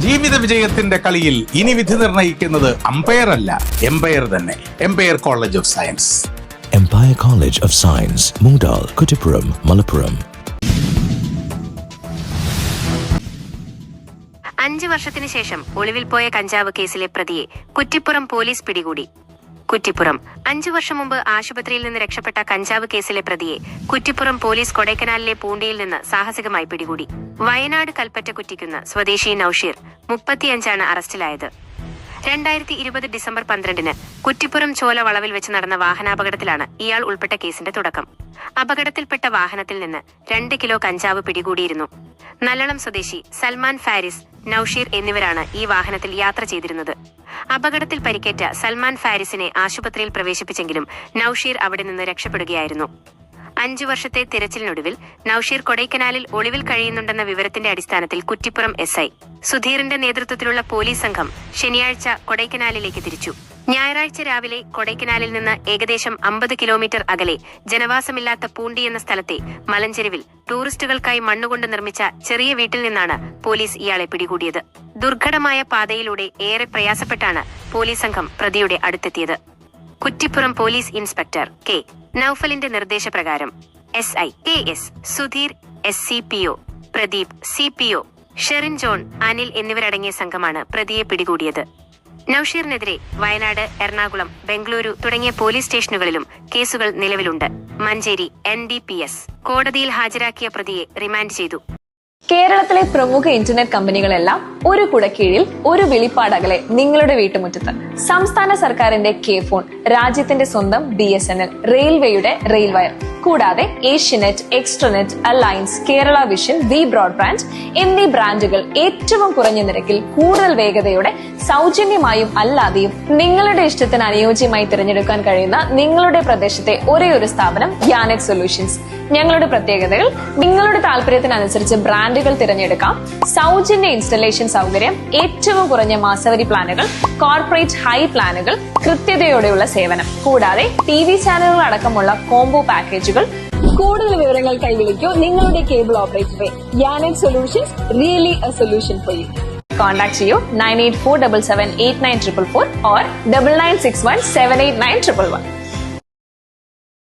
ജീവിത വിജയത്തിന്റെ കളിയിൽ ഇനി വിധി നിർണയിക്കുന്നത് അമ്പയർ അല്ല എംപയർ തന്നെ. Empire college of science empire college of science Moodal Kuttippuram Malappuram അഞ്ചു വർഷത്തിനു ശേഷം ഒളിവിൽ പോയ കഞ്ചാവ് കേസിലെ പ്രതിയെ കുറ്റിപ്പുറം പോലീസ് പിടികൂടി. കുറ്റിപ്പുറം. അഞ്ചു വർഷം മുമ്പ് ആശുപത്രിയിൽ നിന്ന് രക്ഷപ്പെട്ട കഞ്ചാവ് കേസിലെ പ്രതിയെ കുറ്റിപ്പുറം പോലീസ് കൊടൈക്കനാലിലെ പൂണ്ടിയിൽ നിന്ന് സാഹസികമായി പിടികൂടി. വയനാട് കൽപ്പറ്റ കുറ്റിക്കുന്ന സ്വദേശി നൌഷീർ മുപ്പത്തിയഞ്ചാണ് അറസ്റ്റിലായത്. രണ്ടായിരത്തി ഇരുപത് ഡിസംബർ പന്ത്രണ്ടിന് കുറ്റിപ്പുറം ചോല വളവിൽ വെച്ച് നടന്ന വാഹനാപകടത്തിലാണ് ഇയാൾ ഉൾപ്പെട്ട കേസിന്റെ തുടക്കം. അപകടത്തിൽപ്പെട്ട വാഹനത്തിൽ നിന്ന് രണ്ട് കിലോ കഞ്ചാവ് പിടികൂടിയിരുന്നു. നല്ലളം സ്വദേശി സൽമാൻ ഫാരിസ് നൌഷീർ എന്നിവരാണ് ഈ വാഹനത്തിൽ യാത്ര ചെയ്തിരുന്നത്. അപകടത്തിൽ പരിക്കേറ്റ സൽമാൻ ഫാരിസിനെ ആശുപത്രിയിൽ പ്രവേശിപ്പിച്ചെങ്കിലും നൌഷീർ അവിടെ നിന്ന് രക്ഷപ്പെടുകയായിരുന്നു. അഞ്ചു വർഷത്തെ തിരച്ചിലിനൊടുവിൽ നൌഷീർ കൊടൈക്കനാലിൽ ഒളിവിൽ കഴിയുന്നുണ്ടെന്ന വിവരത്തിന്റെ അടിസ്ഥാനത്തിൽ കുറ്റിപ്പുറം എസ് ഐ. സുധീറിന്റെ നേതൃത്വത്തിലുള്ള പോലീസ് സംഘം ശനിയാഴ്ച കൊടൈക്കനാലിലേക്ക് തിരിച്ചു. ഞായറാഴ്ച രാവിലെ കൊടൈക്കനാലിൽ നിന്ന് ഏകദേശം അമ്പത് കിലോമീറ്റർ അകലെ ജനവാസമില്ലാത്ത പൂണ്ടി എന്ന സ്ഥലത്തെ മലഞ്ചെരുവിൽ ടൂറിസ്റ്റുകൾക്കായി മണ്ണുകൊണ്ട് നിർമ്മിച്ച ചെറിയ വീട്ടിൽ നിന്നാണ് പോലീസ് ഇയാളെ പിടികൂടിയത്. ദുർഘടമായ പാതയിലൂടെ ഏറെ പ്രയാസപ്പെട്ടാണ് പോലീസ് സംഘം പ്രതിയുടെ അടുത്തെത്തിയത്. Kuttippuram police inspector K. നൌഫലിന്റെ നിർദ്ദേശപ്രകാരം S I K S Sudheer S C P O Pradeep C P O Sherin John Anil എന്നിവരടങ്ങിയ സംഘമാണ് പ്രതിയെ പിടികൂടിയത്. നൌഷീറിനെതിരെ വയനാട് എറണാകുളം ബംഗളൂരു തുടങ്ങിയ പോലീസ് സ്റ്റേഷനുകളിലും കേസുകൾ നിലവിലുണ്ട്. മഞ്ചേരി എൻ കോടതിയിൽ ഹാജരാക്കിയ പ്രതിയെ റിമാൻഡ് ചെയ്തു. കേരളത്തിലെ പ്രമുഖ ഇന്റർനെറ്റ് കമ്പനികളെല്ലാം ഒരു കുടക്കീഴിൽ ഒരു വെളിപ്പാടകലെ നിങ്ങളുടെ വീട്ടുമുറ്റത്ത്. സംസ്ഥാന സർക്കാരിന്റെ കെ ഫോൺ രാജ്യത്തിന്റെ സ്വന്തം ബി റെയിൽവേയുടെ റെയിൽ വയർ കൂടാതെ Asianet extranet alliance Kerala vision V broadband എന്നീ ബ്രാൻഡുകൾ ഏറ്റവും കുറഞ്ഞ നിരക്കിൽ കൂടുതൽ വേഗതയോടെ സൗജന്യമായും അല്ലാതെയും നിങ്ങളുടെ ഇഷ്ടത്തിന് അനുയോജ്യമായി തിരഞ്ഞെടുക്കാൻ കഴിയുന്ന നിങ്ങളുടെ പ്രദേശത്തെ ഒരേ ഒരു സ്ഥാപനം യാനെറ്റ് സൊല്യൂഷൻസ്. ഞങ്ങളുടെ പ്രത്യേകതകൾ നിങ്ങളുടെ താല്പര്യത്തിനനുസരിച്ച് ബ്രാൻഡുകൾ തിരഞ്ഞെടുക്കാം സൗജന്യ ഇൻസ്റ്റലേഷൻ സൗകര്യം ഏറ്റവും കുറഞ്ഞ മാസവരി പ്ലാനുകൾ കോർപ്പറേറ്റ് ഹൈ പ്ലാനുകൾ കൃത്യതയോടെയുള്ള സേവനം. കൂടാതെ ടി വി ചാനലുകൾ അടക്കമുള്ള കോംബോ പാക്കേജുകൾ കൂടുതൽ വിവരങ്ങൾ കൈവിളിക്കൂ നിങ്ങളുടെ cable ഓപ്പറേറ്ററെ solutions really a solution for you contact ചെയ്യൂ nine eight four double seven eight nine triple four or double nine six one seven eight nine triple one